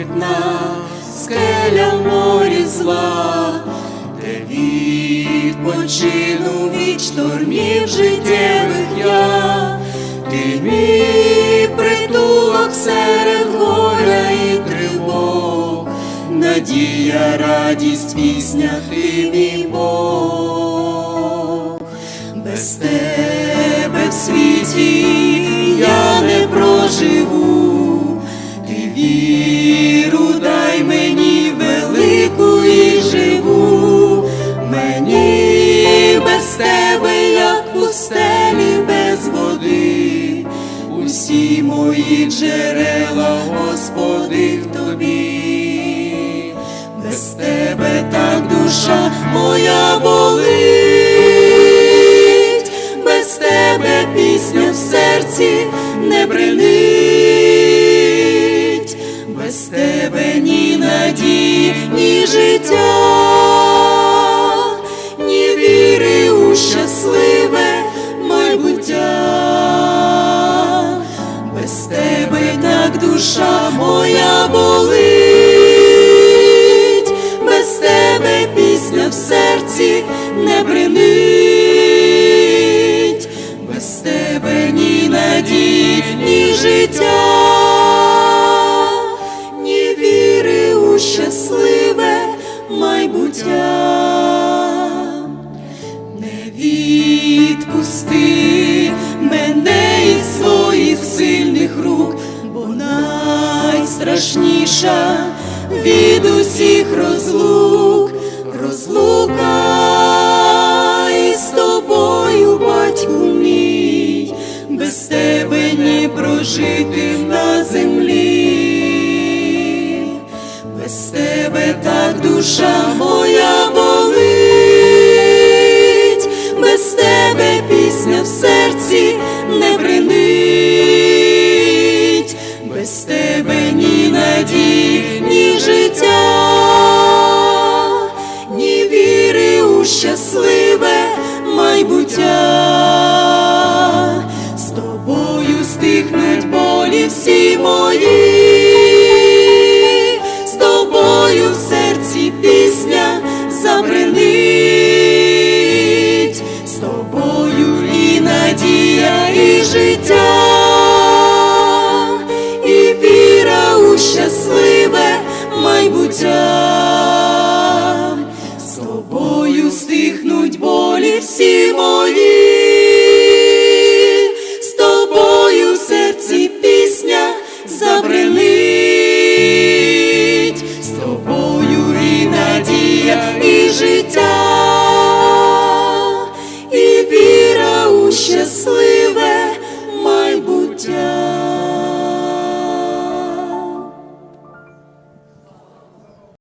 непохитна, скеля в морі зла, де відпочину від штормів життєвих я, ти мій притулок серед горя і тривог, надія, радість, пісня, ти мій Бог, без тебе в світі мої джерела, Господи, в тобі, без тебе так душа моя болить, без тебе пісня в серці не бренить, без тебе ні надії, ні життя, ні віри у щасливе тебе так душа моя болить, без тебе пісня в серці не бренить, без тебе ні надії, ні життя, ні віри у щасливе майбуття. Не відпусти найстрашніша від усіх розлук, розлука із тобою, батьку мій, без тебе не прожити на землі, без тебе так душа всі мої, з тобою в серці пісня забринить, з тобою і надія, і життя. забринить з тобою і надія, і життя, і віра у щасливе майбуття.